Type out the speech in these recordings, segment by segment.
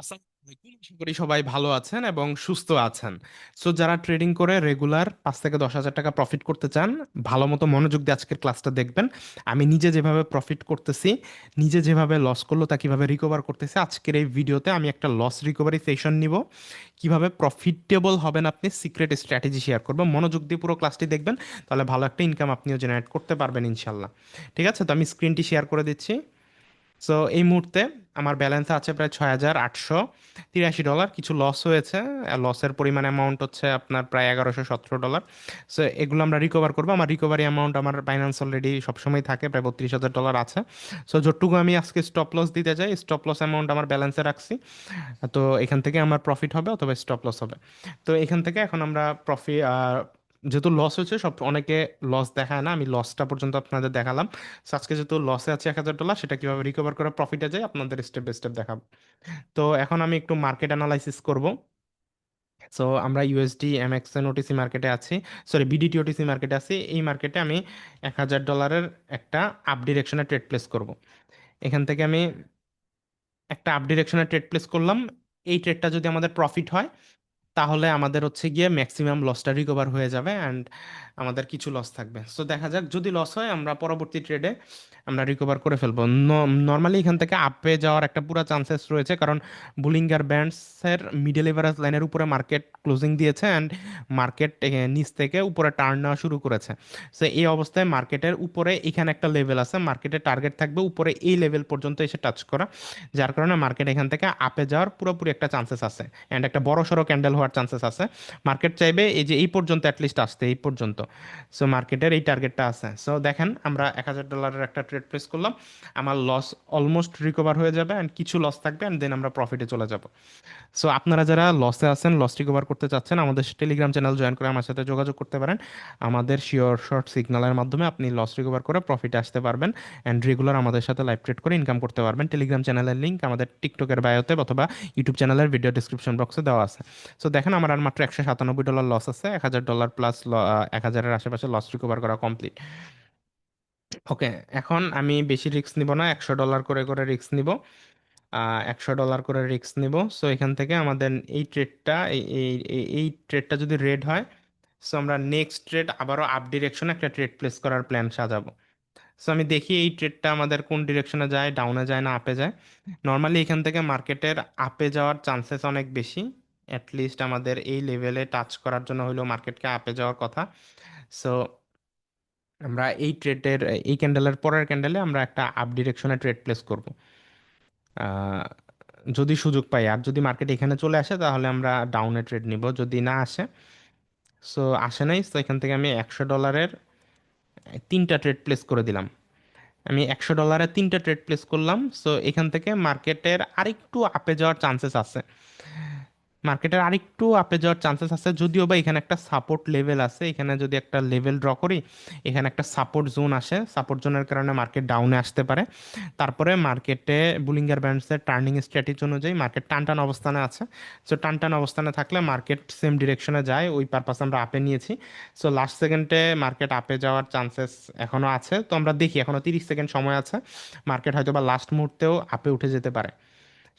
আসসালামু আলাইকুম। আশা করি সবাই ভালো আছেন এবং সুস্থ আছেন। সো যারা ট্রেডিং করে রেগুলার পাঁচ থেকে দশ হাজার টাকা প্রফিট করতে চান, ভালো মতো মনোযোগ দিয়ে আজকের ক্লাসটা দেখবেন। আমি নিজে যেভাবে প্রফিট করতেছি, নিজে যেভাবে লস করল, তা কীভাবে রিকভার করতেছি, আজকের এই ভিডিওতে আমি একটা লস রিকভারি সেশন নিব। কীভাবে প্রফিটেবল হবেন আপনি সিক্রেট স্ট্র্যাটেজি শেয়ার করব। মনোযোগ দিয়ে পুরো ক্লাসটি দেখবেন, তাহলে ভালো একটা ইনকাম আপনিও জেনারেট করতে পারবেন ইনশাল্লাহ। ঠিক আছে? তো আমি স্ক্রিনটি শেয়ার করে দিচ্ছি। সো এই মুহূর্তে আমার ব্যালেন্স আছে প্রায় ছয় হাজার আটশো। তিরাশি ডলার কিছু লস হয়েছে। লসের পরিমাণ অ্যামাউন্ট হচ্ছে আপনার প্রায় এগারোশো সতেরো ডলার সো এগুলো আমরা রিকভার করব। আমার রিকভারি অ্যামাউন্ট আমার বাইন্যান্স অলরেডি সবসময় থাকে, প্রায় বত্রিশ হাজার ডলার আছে। সো যতটুকু আমি আজকে স্টপ লস দিতে চাই স্টপ লস অ্যামাউন্ট আমার ব্যালেন্সে রাখছি। তো, এখান থেকে আমার প্রফিট হবে অথবা স্টপ লস হবে। তো, এখান থেকে এখন আমরা প্রফিট যেহেতু লস হয়েছে, সব, অনেকে লস দেখায় না, আমি লসটা পর্যন্ত আপনাদের দেখালাম। আজকে যেহেতু লসে আছে এক হাজার ডলার সেটা কীভাবে রিকভার করে প্রফিটে যায়, আপনাদের স্টেপ বাই স্টেপ দেখাবো। তো, এখন আমি একটু মার্কেট অ্যানালাইসিস করব। সো আমরা ইউএসডি এমএক্সএন ওটিসি মার্কেটে আছি। সরি বিডিটি ওটিসি মার্কেটে আছি। এই মার্কেটে আমি এক হাজার ডলারের একটা আপ ডিরেকশনে ট্রেড প্লেস করব। এখান থেকে আমি একটা আপ ডিরেকশনে ট্রেড প্লেস করলাম। এই ট্রেডটা যদি আমাদের প্রফিট হয় তাহলে আমাদের হচ্ছে গিয়ে ম্যাক্সিমাম লসটা রিকভার হয়ে যাবে অ্যান্ড আমাদের কিছু লস থাকবে। সো দেখা যাক, যদি লস হয়, আমরা পরবর্তী ট্রেডে আমরা রিকভার করে ফেলব। নর্মালি এখান থেকে আপে যাওয়ার একটা পুরো চান্সেস রয়েছে কারণ বুলিঙ্গার ব্যান্ডসের মিডল এভারেজ লাইনের উপরে মার্কেট ক্লোজিং দিয়েছে অ্যান্ড মার্কেট নিচ থেকে উপরে টার্ন নেওয়া শুরু করেছে। সো এই অবস্থায় মার্কেটের উপরে এখানে একটা লেভেল আছে মার্কেটের টার্গেট থাকবে উপরে এই লেভেল পর্যন্ত এসে টাচ করা। যার কারণে মার্কেট এখান থেকে আপে যাওয়ার পুরোপুরি একটা চান্সেস আছে। অ্যান্ড একটা বড় সড়ো ক্যান্ডেল হওয়ার চান্সেস আছে। মার্কেট চাইবে এই যে এই পর্যন্ত অ্যাটলিস্ট আসতে, এই পর্যন্ত। সো মার্কেটের এই টার্গেটটা আছে। সো দেখেন, আমরা এক হাজার ডলারের একটা ট্রেড প্লেস করলাম। আমার লস অলমোস্ট রিকভার হয়ে যাবে অ্যান্ড কিছু লস থাকবে অ্যান্ড দেন আমরা প্রফিটে চলে যাব। সো আপনারা যারা লসে আছেন লস রিকভার করতে চাচ্ছেন, আমাদের টেলিগ্রাম চ্যানেল জয়েন করে আমার সাথে যোগাযোগ করতে পারেন। আমাদের শিওর শর্ট সিগন্যালের মাধ্যমে আপনি লস রিকভার করে প্রফিটে আসতে পারবেন অ্যান্ড রেগুলার আমাদের সাথে লাইভ ট্রেড করে ইনকাম করতে পারবেন। টেলিগ্রাম চ্যানেলের লিঙ্ক আমাদের টিকটকের বায়োতে অথবা ইউটিউব চ্যানেলের ভিডিও ডিসক্রিপশন বক্সে দেওয়া আছে। সো দেখেন আমার আর মাত্র একশো সাতানব্বই ডলার লস আছে, এক হাজার ডলার প্লাস এক হাজারের আশেপাশে লস রিকভার করা কমপ্লিট ওকে এখন আমি বেশি রিস্ক নিব না, একশো ডলার করে করে রিস্ক নিব একশো ডলার করে রিস্ক নিব। সো এখান থেকে আমাদের এই ট্রেডটা এই, এই- ট্রেডটা যদি রেড হয় সো আমরা নেক্সট ট্রেড আবারও আপ ডিরেকশনে একটা ট্রেড প্লেস করার প্ল্যান সাজাবো। সো আমি দেখি এই ট্রেডটা আমাদের কোন ডিরেকশনে যায় ডাউনে যায় না আপে যায়। নর্মালি এখান থেকে মার্কেটের আপে যাওয়ার চান্সেস অনেক বেশি। অ্যাটলিস্ট আমাদের এই লেভেলে টাচ করার জন্য হইলেও মার্কেটকে আপে যাওয়ার কথা। সো আমরা এই ট্রেডের এই ক্যান্ডেলের পরের ক্যান্ডেলে আমরা একটা আপ ডিরেকশনে ট্রেড প্লেস করব। যদি সুযোগ পাই। আর যদি মার্কেট এখানে চলে আসে, তাহলে আমরা ডাউনে ট্রেড নিব। যদি না আসে সো আসে নাই তো এখান থেকে আমি একশো ডলারের তিনটা ট্রেড প্লেস করে দিলাম। আমি একশো ডলারের তিনটা ট্রেড প্লেস করলাম। সো এখান থেকে মার্কেটের আরেকটু আপে যাওয়ার চান্সেস আছে। মার্কেটের আরেকটু আপে যাওয়ার চান্সেস আছে। যদিও বা এখানে একটা সাপোর্ট লেভেল আছে, এখানে যদি একটা লেভেল ড্র করি, এখানে একটা সাপোর্ট জোন আসে। সাপোর্ট জোনের কারণে মার্কেট ডাউনে আসতে পারে। তারপরে মার্কেটে বুলিঙ্গার ব্যান্ডসের টার্নিং স্ট্র্যাটেজি অনুযায়ী মার্কেট টান টান অবস্থানে আছে। সো টান টান অবস্থানে থাকলে মার্কেট সেম ডিরেকশনে যায়। ওই পারপাস আমরা আপে নিয়েছি। সো লাস্ট সেকেন্ডে মার্কেট আপে যাওয়ার চান্সেস এখনও আছে। তো আমরা দেখি এখনও তিরিশ সেকেন্ড সময় আছে। মার্কেট হয়তো বা লাস্ট মুহূর্তেও আপে উঠে যেতে পারে।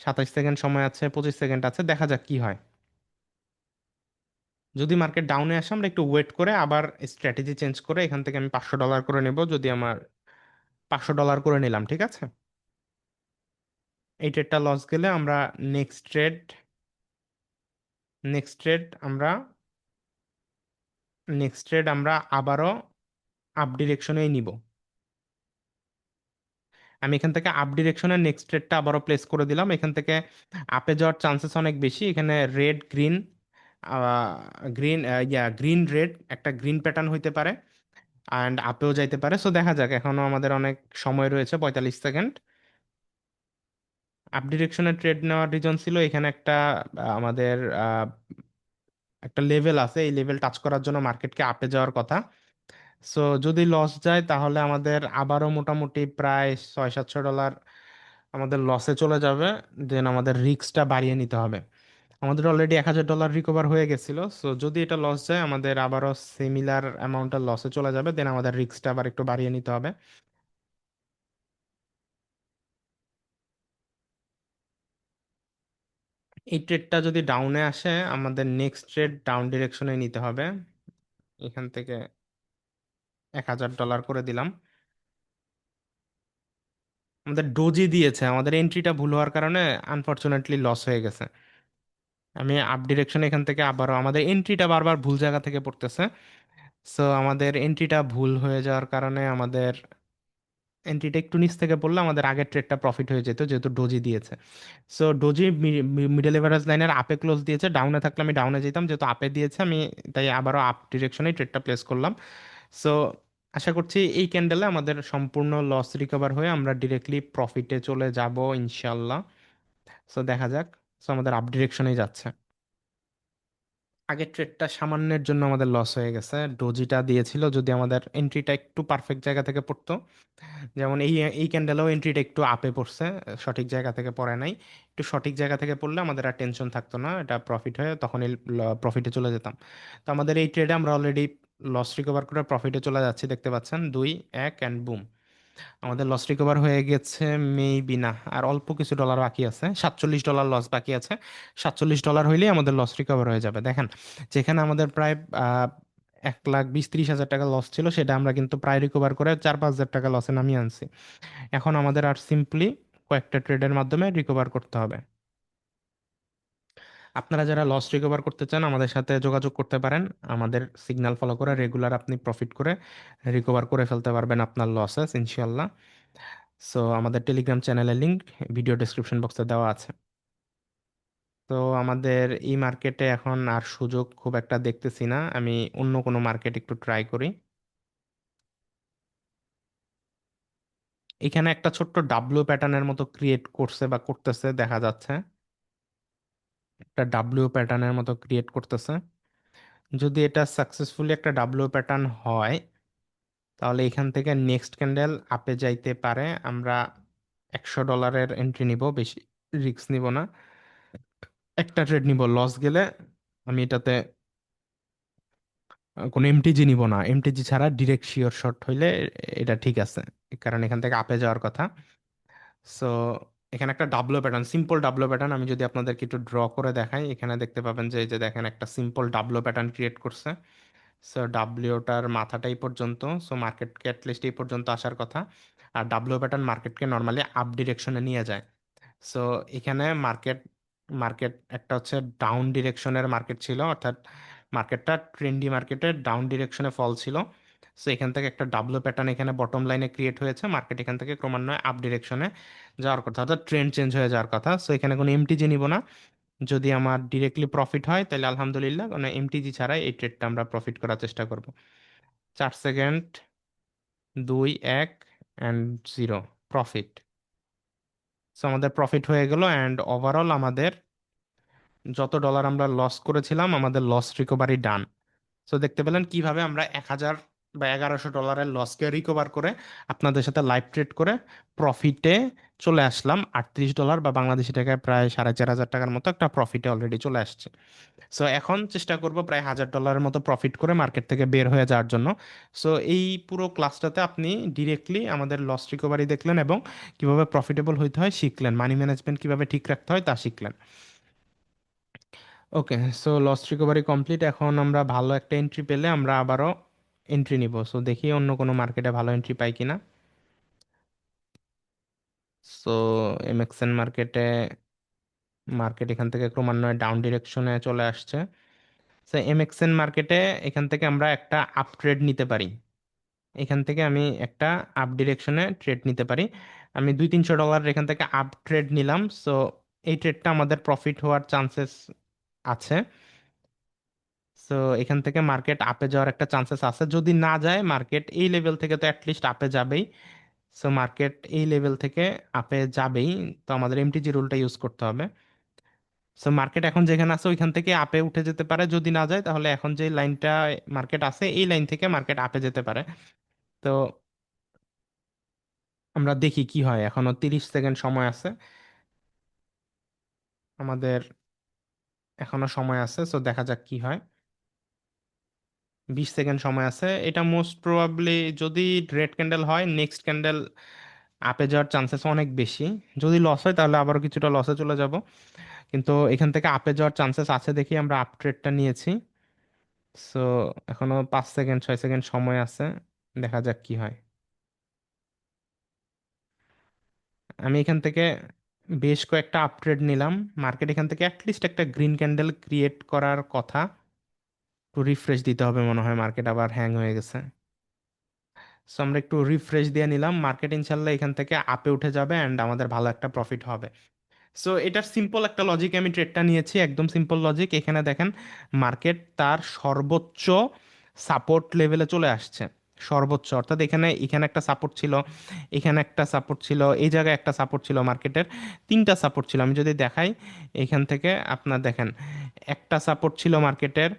সাতাশ সেকেন্ড সময় আছে, পঁচিশ সেকেন্ড আছে, দেখা যাক কি হয়। যদি মার্কেট ডাউনে আসে, আমরা একটু ওয়েট করে আবার স্ট্র্যাটেজি চেঞ্জ করে এখান থেকে আমি পাঁচশো ডলার করে নেব, যদি আমার পাঁচশো ডলার করে নিলাম, ঠিক আছে? এই ট্রেডটা লস গেলে আমরা নেক্সট ট্রেড নেক্সট ট্রেড আমরা নেক্সট ট্রেড আমরা আবারও আপ ডিরেকশনেই নিব। আমি এখান থেকে আপ ডিরেকশনের নেক্সট ট্রেডটা আবারও প্লেস করে দিলাম। এখান থেকে আপে যাওয়ার চান্সেস অনেক বেশি। এখানে red green green yeah green red একটা গ্রিন প্যাটার্ন হইতে পারে অ্যান্ড আপেও যাইতে পারে। সো দেখা যাক, এখনও আমাদের অনেক সময় রয়েছে, পঁয়তাল্লিশ সেকেন্ড আপ ডিরেকশনে ট্রেড নেওয়ার রিজন ছিল, এখানে একটা আমাদের একটা লেভেল আছে। এই লেভেল টাচ করার জন্য মার্কেটকে আপে যাওয়ার কথা। সো যদি লস যায়, তাহলে আমাদের আবারও মোটামুটি প্রায় ছয় সাতশো ডলার আমাদের লসে চলে যাবে। দেন আমাদের রিস্কটা বাড়িয়ে নিতে হবে। আমাদের অলরেডি এক হাজার ডলার রিকভার হয়ে গেছিল। সো যদি এটা লস যায়, আমাদের আবারও সিমিলার অ্যামাউন্টটা লসে চলে যাবে। দেন আমাদের রিস্কটা আবার একটু বাড়িয়ে নিতে হবে। এই ট্রেডটা যদি ডাউনে আসে, আমাদের নেক্সট ট্রেড ডাউন ডিরেকশনে নিতে হবে। এখান থেকে এক হাজার ডলার করে দিলাম। আমাদের ডোজি দিয়েছে। আমাদের এন্ট্রিটা ভুল হওয়ার কারণে আনফরচুনেটলি লস হয়ে গেছে। আমি আপ ডিরেকশন এখান থেকে আবারও আমাদের এন্ট্রিটা বারবার ভুল জায়গা থেকে পড়তেছে। সো আমাদের এন্ট্রিটা ভুল হয়ে যাওয়ার কারণে আমাদের এন্ট্রিটা একটু নিচ থেকে পড়লে আমাদের আগের ট্রেডটা প্রফিট হয়ে যেত, যেহেতু ডোজি দিয়েছে। সো ডোজি মিডল এভারেজ লাইনের আপে ক্লোজ দিয়েছে। ডাউনে থাকলে আমি ডাউনে যেতাম। যেহেতু আপে দিয়েছে, আমি তাই আবারও আপ ডিরেকশনে ট্রেডটা প্লেস করলাম। সো আশা করছি এই ক্যান্ডেলে আমাদের সম্পূর্ণ লস রিকভার হয়ে আমরা ডিরেক্টলি প্রফিটে চলে যাব ইনশাল্লাহ সো দেখা যাক। সো আমাদের আপ ডিরেকশনেই যাচ্ছে। আগের ট্রেডটা সামান্যের জন্য আমাদের লস হয়ে গেছে। ডোজিটা দিয়েছিল যদি আমাদের এন্ট্রিটা একটু পারফেক্ট জায়গা থেকে পড়তো। যেমন এই এই ক্যান্ডেলেও এন্ট্রিটা একটু আপে পড়ছে, সঠিক জায়গা থেকে পড়ে নাই। একটু সঠিক জায়গা থেকে পড়লে আমাদের আর টেনশন থাকতো না, এটা প্রফিট হয়ে তখন এই প্রফিটে চলে যেতাম। তো আমাদের এই ট্রেডে আমরা অলরেডি লস রিকভার করে প্রফিটে চলে যাচ্ছি, দেখতে পাচ্ছেন। দুই, এক অ্যান্ড বুম আমাদের লস রিকভার হয়ে গেছে মেবি না। আর অল্প কিছু ডলার বাকি আছে। সাতচল্লিশ ডলার লস বাকি আছে। সাতচল্লিশ ডলার হইলেই আমাদের লস রিকভার হয়ে যাবে। দেখেন, যেখানে আমাদের প্রায় এক লাখ বিশ ত্রিশ হাজার টাকা লস ছিল, সেটা আমরা কিন্তু প্রায় রিকভার করে চার পাঁচ হাজার টাকা লসে নামিয়ে আনছি। এখন আমাদের আর সিম্পলি কয়েকটা ট্রেডের মাধ্যমে রিকভার করতে হবে। আপনারা যারা লস রিকভার করতে চান, আমাদের সাথে যোগাযোগ করতে পারেন। আমাদের সিগনাল ফলো করে রেগুলার আপনি প্রফিট করে রিকভার করে ফেলতে পারবেন আপনার লসেস ইনশাল্লাহ সো আমাদের টেলিগ্রাম চ্যানেলের লিঙ্ক ভিডিও ডেসক্রিপশন বক্সে দেওয়া আছে। তো, আমাদের এই মার্কেটে এখন আর সুযোগ খুব একটা দেখতেছি না। আমি অন্য কোনো মার্কেট একটু ট্রাই করি। এখানে একটা ছোট্ট ডাব্লিউ প্যাটার্নের মতো ক্রিয়েট করছে বা করতেছে, দেখা যাচ্ছে। একটা ডাব্লিউ প্যাটার্নের মতো ক্রিয়েট করতেছে। যদি এটা সাকসেসফুলি একটা ডাব্লিউ প্যাটার্ন হয়, তাহলে এখান থেকে নেক্সট ক্যান্ডেল আপে যাইতে পারে। আমরা একশো ডলারের এন্ট্রি নিব, বেশি রিস্ক নিব না। একটা ট্রেড নিব লস গেলে আমি এটাতে কোনো এমটিজি নিব না। এমটিজি ছাড়া ডিরেক্ট শিওর শর্ট হইলে এটা ঠিক আছে। কারণ এখান থেকে আপে যাওয়ার কথা। সো এখানে একটা W pattern simple W pattern আমি যদি আপনাদেরকে একটু ড্র করে দেখাই, এখানে দেখতে পাবেন যে, এই যে দেখেন একটা সিম্পল ডাবলো প্যাটার্ন ক্রিয়েট করছে। সো ডাব্লিউটার মাথাটা এই পর্যন্ত সো মার্কেটকে অ্যাটলিস্ট এই পর্যন্ত আসার কথা। আর ডাব্লিউ প্যাটার্ন মার্কেটকে নর্মালি আপ ডিরেকশনে নিয়ে যায়। সো এখানে মার্কেট মার্কেট একটা হচ্ছে ডাউন ডিরেকশনের মার্কেট ছিল, অর্থাৎ মার্কেটটা ট্রেন্ডি মার্কেটে ডাউন ডিরেকশনে ফল ছিল। সো এখান থেকে একটা ডাবলো প্যাটার্ন এখানে বটম লাইনে ক্রিয়েট হয়েছে মার্কেট এখান থেকে ক্রমান্বয়ে আপ ডিরেকশনে যাওয়ার কথা, অর্থাৎ ট্রেন্ড চেঞ্জ হয়ে যাওয়ার কথা। সো এখানে কোনো এমটিজি নিব না। যদি আমার ডিরেক্টলি প্রফিট হয়, তাহলে আলহামদুলিল্লাহ কোনো এমটিজি ছাড়াই এই ট্রেডটা আমরা প্রফিট করার চেষ্টা করব। চার সেকেন্ড দুই, এক অ্যান্ড জিরো প্রফিট সো আমাদের প্রফিট হয়ে গেল অ্যান্ড ওভারঅল আমাদের যত ডলার আমরা লস করেছিলাম, আমাদের লস রিকভারি ডান সো দেখতে পেলেন কীভাবে আমরা এক হাজার বা এগারোশো ডলারের লসকে রিকভার করে আপনাদের সাথে লাইভ ট্রেড করে প্রফিটে চলে আসলাম। আটত্রিশ ডলার বা বাংলাদেশি টাকায় প্রায় সাড়ে চার হাজার টাকার মতো একটা প্রফিটে অলরেডি চলে আসছে। সো এখন চেষ্টা করব প্রায় হাজার ডলারের মতো প্রফিট করে মার্কেট থেকে বের হয়ে যাওয়ার জন্য। সো এই পুরো ক্লাসটাতে আপনি ডিরেক্টলি আমাদের লস রিকভারি দেখলেন এবং কীভাবে প্রফিটেবল হইতে হয় শিখলেন। মানি ম্যানেজমেন্ট কীভাবে ঠিক রাখতে হয় তা শিখলেন। Okay so loss recovery complete এখন আমরা ভালো একটা এন্ট্রি পেলে আমরা আবারও এন্ট্রি নিব। সো দেখি অন্য কোনো মার্কেটে ভালো এন্ট্রি পাই কিনা। সো এমএক্সএন মার্কেটে, মার্কেট এখান থেকে ক্রমান্বয়ে ডাউন ডিরেকশনে চলে আসছে। সো এমএক্সএন মার্কেটে এখান থেকে আমরা একটা আপ ট্রেড নিতে পারি। এখান থেকে আমি একটা আপ ডিরেকশনে ট্রেড নিতে পারি। আমি দুই তিনশো ডলার এখান থেকে আপ ট্রেড নিলাম। সো এই ট্রেডটা আমাদের প্রফিট হওয়ার চান্সেস আছে। সো এখান থেকে মার্কেট আপে যাওয়ার একটা চান্সেস আছে। যদি না যায় মার্কেট এই লেভেল থেকে তো অ্যাটলিস্ট আপে যাবেই। সো মার্কেট এই লেভেল থেকে আপে যাবেই। তো আমাদের এমটিজি রুলটা ইউজ করতে হবে। সো মার্কেট এখন যেখানে আছে, ওইখান থেকে আপে উঠে যেতে পারে। যদি না যায়, তাহলে এখন যে লাইনটা মার্কেট আছে, এই লাইন থেকে মার্কেট আপে যেতে পারে। তো আমরা দেখি কি হয়। এখনও তিরিশ সেকেন্ড সময় আছে। আমাদের এখনও সময় আছে। সো দেখা যাক কি হয়। বিশ সেকেন্ড সময় আছে। এটা মোস্ট প্রবাবলি যদি রেড ক্যান্ডেল হয় নেক্সট ক্যান্ডেল আপে যাওয়ার চান্সেস অনেক বেশি। যদি লস হয়, তাহলে আবারও কিছুটা লসে চলে যাব। কিন্তু এখান থেকে আপে যাওয়ার চান্সেস আছে দেখি আমরা আপ ট্রেডটা নিয়েছি। সো এখনও পাঁচ সেকেন্ড, ছয় সেকেন্ড সময় আছে। দেখা যাক কি হয়। আমি এখান থেকে বেশ কয়েকটা আপট্রেড নিলাম। মার্কেট এখান থেকে অ্যাটলিস্ট একটা গ্রিন ক্যান্ডেল ক্রিয়েট করার কথা। একটু রিফ্রেশ দিতে হবে মনে হয় মার্কেট আবার হ্যাং হয়ে গেছে। সো আমরা একটু রিফ্রেশ দিয়ে নিলাম। মার্কেট ইনশাল্লাহ এখান থেকে আপে উঠে যাবে অ্যান্ড আমাদের ভালো একটা প্রফিট হবে। সো এটার সিম্পল একটা লজিক আমি ট্রেডটা নিয়েছি, একদম সিম্পল লজিক এখানে দেখেন মার্কেট তার সর্বোচ্চ সাপোর্ট লেভেলে চলে আসছে। সর্বোচ্চ, অর্থাৎ এখানে এখানে একটা সাপোর্ট ছিল, এখানে একটা সাপোর্ট ছিল, এই জায়গায় একটা সাপোর্ট ছিল মার্কেটের তিনটা সাপোর্ট ছিল। আমি যদি দেখাই, এখান থেকে আপনার দেখেন, একটা সাপোর্ট ছিল মার্কেটের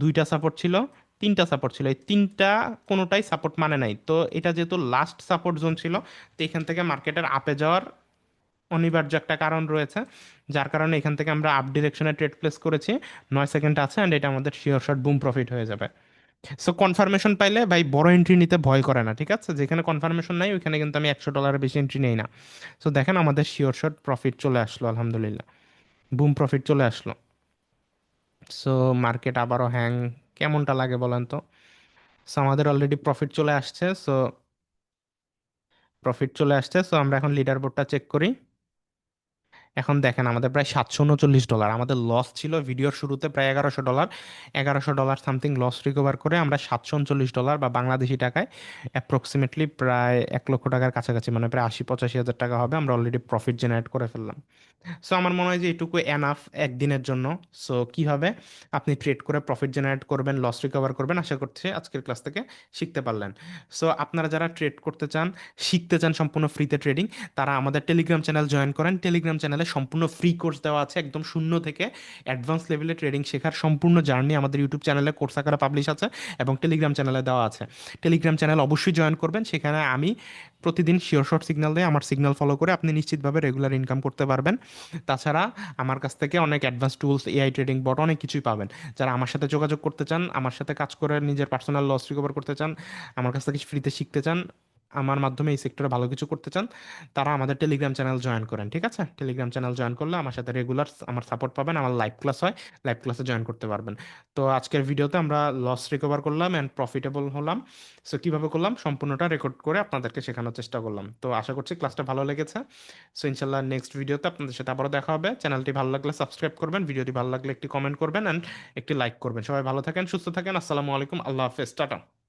দুইটা সাপোর্ট ছিল, তিনটা সাপোর্ট ছিল। এই তিনটা কোনোটাই সাপোর্ট মানে নাই। তো এটা যেহেতু লাস্ট সাপোর্ট জোন ছিল, তো এখান থেকে মার্কেটের আপে যাওয়ার অনিবার্য একটা কারণ রয়েছে, যার কারণে এখান থেকে আমরা আপ ডিরেকশনে ট্রেড প্লেস করেছি। নয় সেকেন্ড আছে অ্যান্ড এটা আমাদের শিওর শট বুম প্রফিট হয়ে যাবে। সো কনফার্মেশন পাইলে ভাই বড় এন্ট্রি নিতে ভয় করে না, ঠিক আছে? যেখানে কনফার্মেশন নাই, ওইখানে কিন্তু আমি একশো ডলারের বেশি এন্ট্রি নেই না। সো দেখেন আমাদের শিওর শট প্রফিট চলে আসলো, আলহামদুলিল্লাহ। বুম প্রফিট চলে আসলো। সো মার্কেট আবারও হ্যাং। কেমনটা লাগে বলেন তো? সো আমাদের অলরেডি প্রফিট চলে আসছে সো প্রফিট চলে আসছে সো আমরা এখন লিডার বোর্ডটা চেক করি। এখন দেখেন আমাদের প্রায় সাতশো উনচল্লিশ ডলার আমাদের লস ছিল ভিডিওর শুরুতে প্রায় এগারোশো ডলার এগারোশো ডলার সামথিং লস রিকভার করে আমরা সাতশো উনচল্লিশ ডলার বা বাংলাদেশি টাকায় অ্যাপ্রক্সিমেটলি প্রায় এক লক্ষ টাকার কাছাকাছি মানে প্রায় আশি পঁচাশি হাজার টাকা হবে আমরা অলরেডি প্রফিট জেনারেট করে ফেললাম। সো আমার মনে হয় যে এটুকু এনাফ একদিনের জন্য। সো কীভাবে আপনি ট্রেড করে প্রফিট জেনারেট করবেন লস রিকভার করবেন, আশা করছি আজকের ক্লাস থেকে শিখতে পারলেন। সো আপনারা যারা ট্রেড করতে চান, শিখতে চান সম্পূর্ণ ফ্রিতে ট্রেডিং তারা আমাদের টেলিগ্রাম চ্যানেল জয়েন করেন। টেলিগ্রাম চ্যানেলে সম্পূর্ণ ফ্রি কোর্স দেওয়া আছে, একদম শূন্য থেকে অ্যাডভান্স লেভেলে ট্রেডিং শেখার সম্পূর্ণ জার্নি আমাদের ইউটিউব চ্যানেলে কোর্স আকারে পাবলিশ আছে এবং টেলিগ্রাম চ্যানেলে দেওয়া আছে। টেলিগ্রাম চ্যানেল অবশ্যই জয়েন করবেন, সেখানে আমি প্রতিদিন শিওর শর্ট সিগন্যাল দিয়ে আমার সিগন্যাল ফলো করে আপনি নিশ্চিতভাবে রেগুলার ইনকাম করতে পারবেন। তাছাড়া আমার কাছ থেকে অনেক advance tools AI trading bot অনেক কিছুই পাবেন। যারা আমার সাথে যোগাযোগ করতে চান, আমার সাথে কাজ করে নিজের পার্সোনাল লস রিকভার করতে চান, আমার কাছ থেকে ফ্রিতে শিখতে চান আমার মাধ্যমে এই সেক্টরে ভালো কিছু করতে চান, তারা আমাদের টেলিগ্রাম চ্যানেল জয়েন করেন, ঠিক আছে? টেলিগ্রাম চ্যানেল জয়েন করলে আমার সাথে রেগুলার আমার সাপোর্ট পাবেন, আমার লাইভ ক্লাস হয় লাইভ ক্লাসে জয়েন করতে পারবেন। তো আজকের ভিডিওতে আমরা লস রিকভার করলাম অ্যান্ড প্রফিটেবল হলাম। সো কীভাবে করলাম? সম্পূর্ণটা রেকর্ড করে আপনাদেরকে শেখানোর চেষ্টা করলাম। তো আশা করছি ক্লাসটা ভালো লেগেছে। সো ইনশাল্লাহ নেক্সট ভিডিওতে আপনাদের সাথে আবারও দেখা হবে। চ্যানেলটি ভালো লাগলে সাবস্ক্রাইব করবেন ভিডিওটি ভালো লাগলে একটি কমেন্ট করবেন অ্যান্ড একটি লাইক করবেন। সবাই ভালো থাকেন, সুস্থ থাকেন। আসসালামু আলাইকুম। আল্লাহ হাফেজ। টাটা।